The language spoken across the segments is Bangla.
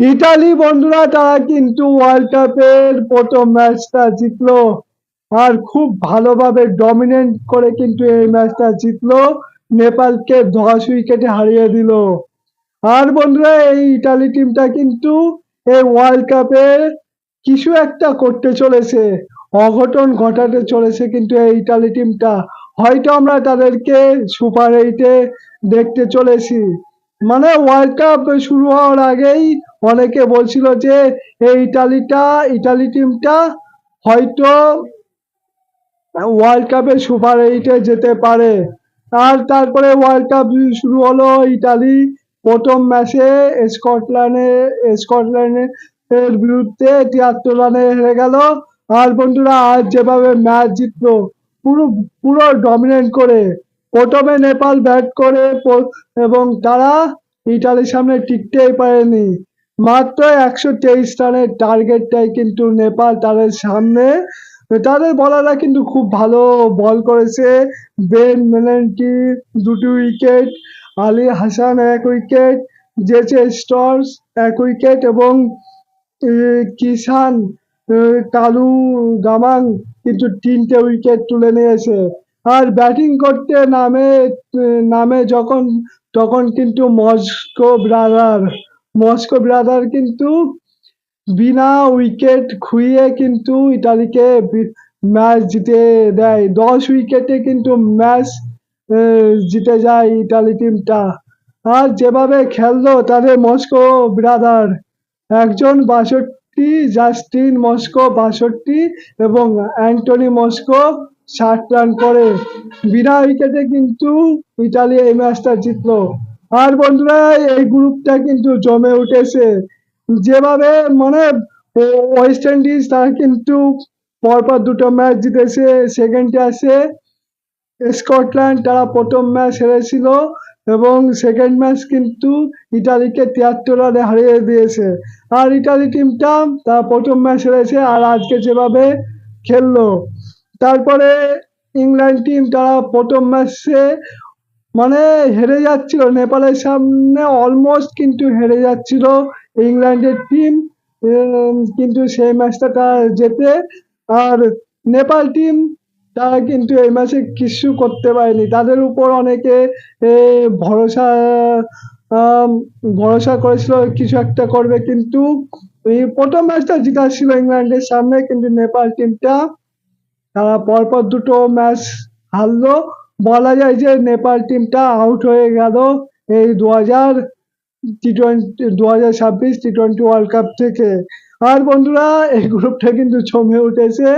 ইতালি বন্ধুরা, তারা কিন্তু ওয়ার্ল্ড কাপের প্রথম ম্যাচটা জিতলো আর খুব ভালোভাবে ডমিনেট করে কিন্তু এই ম্যাচটা জিতলো। নেপালকে দশ উইকেটে হারিয়ে দিল। আর বন্ধুরা, এই ইটালি টিমটা কিন্তু এই ওয়ার্ল্ড কাপে কিছু একটা করতে চলেছে, অঘটন ঘটাতে চলেছে কিন্তু এই ইটালি টিমটা হয়তো আমরা তাদেরকে সুপার এইটে দেখতে চলেছি। মানে ওয়ার্ল্ড কাপ শুরু হওয়ার আগেই অনেকে বলছিল যে এই ইটালিটা, ইটালি টিমটা হয়তো ওয়ার্ল্ড কাপে সুপার এইটে যেতে পারে। আর তারপরে ওয়ার্ল্ড কাপ শুরু হলো ইটালি প্রথম ম্যাচে স্কটল্যান্ডে, স্কটল্যান্ডের বিরুদ্ধে তিয়াত্তর রানে হেরে গেল। আর বন্ধুরা, আজ যেভাবে ম্যাচ জিতলো, পুরো পুরো ডমিনেট করে। প্রথমে নেপাল ব্যাট করে এবং তারা ইটালির সামনে টিকতেই পারেনি। মাত্র একশো তেইশ রানের টার্গেটটাই কিন্তু নেপাল তাদের সামনে। তাদের বলাররা কিন্তু খুব ভালো বল করেছে। বেন মেলেন্টি, দুটি উইকেট, আলী হাসান এক উইকেট জেচে স্টর্স এক উইকেট এবং কিষান কালু গামাং কিন্তু তিনটে উইকেট তুলে নিয়েছে। ব্যাটিং করতে নামে নামে যখন, তখন কিন্তু মস্কো ব্রাদার মস্কো ব্রাদার কিন্তু বিনা উইকেট খুইয়ে কিন্তু ইতালিকে ম্যাচ জিতে দেয়। দশ উইকেটে কিন্তু ম্যাচ জিতে যায় ইতালি টিমটা। আর যেভাবে খেললো তাদের মস্কো ব্রাদার, একজন বাষট্টি, জাস্টিন মস্কো বাষট্টি এবং অ্যান্টনি মস্কো ষাট রান করে। বিনা উইকেটে কিন্তু ইতালি এই ম্যাচটা জিতলো। আর বন্ধুরা, এই গ্রুপটা কিন্তু জমে উঠেছে। যেভাবে মানে ওয়েস্ট ইন্ডিজ তারা কিন্তু পরপর দুটো ম্যাচ জিতেছে। সেকেন্ডে আসে স্কটল্যান্ড তারা প্রথম ম্যাচ হেরেছিল এবং সেকেন্ড ম্যাচ কিন্তু ইটালিকে তিয়াত্তর রানে হারিয়ে দিয়েছে। আর ইটালি টিমটা তারা প্রথম ম্যাচ হেরেছে। আর আজকে যেভাবে খেললো তারপরে ইংল্যান্ড টিম তারা প্রথম ম্যাচে মানে হেরে যাচ্ছিল। নেপালের সামনে অলমোস্ট কিন্তু হেরে যাচ্ছিল ইংল্যান্ডের টিম কিন্তু সেই ম্যাচটা তারা জেতে। আর নেপাল টিম তারা কিন্তু এই ম্যাচে কিছু করতে পারেনি। তাদের উপর অনেকে ভরসা ভরসা করেছিল, কিছু একটা করবে। কিন্তু প্রথম ম্যাচটা জিতা ছিল ইংল্যান্ডের সামনে। কিন্তু নেপাল টিমটা তারা পরপর দুটো ম্যাচ হারলো। বলা যায় যে নেপাল টিমটা আউট হয়ে গেল। এই দু হাজার টি টোয়েন্টি দু হাজার ছাব্বিশ টি টোয়েন্টি ওয়ার্ল্ড কাপ থেকে। আর বন্ধুরা, এই গ্রুপটা কিন্তু জমে উঠেছে।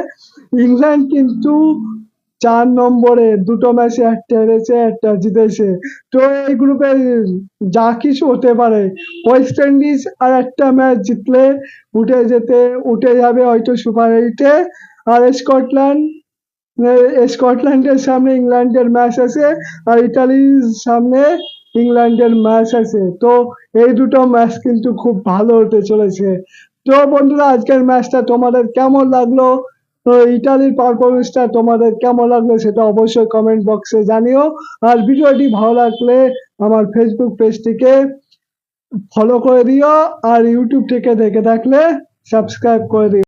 ইংল্যান্ড কিন্তু চার নম্বরে, দুটো ম্যাচে একটা হেরেছে, একটা জিতেছে। তো এই গ্রুপে যা কিছু হতে পারে ওয়েস্ট ইন্ডিজ আর একটা ম্যাচ জিতলে উঠে যেতে উঠে যাবে হয়তো সুপার এইটে আর স্কটল্যান্ড স্কটল্যান্ডের সামনে ইংল্যান্ডের ম্যাচ আছে আর ইটালির সামনে ইংল্যান্ডের ম্যাচ আছে। তো এই দুটো ম্যাচ কিন্তু খুব ভালো হতে চলেছে। তো বন্ধুরা, আজকের ম্যাচটা তোমাদের কেমন লাগল? তো ইতালির পারফরমেন্সটা তোমাদের কেমন লাগল সেটা অবশ্যই কমেন্ট বক্সে জানিও। আর ভিডিওটি ভালো লাগলে আমার ফেসবুক পেজটিকে ফলো করে দিও। আর ইউটিউব থেকে দেখে থাকলে সাবস্ক্রাইব করে দিও।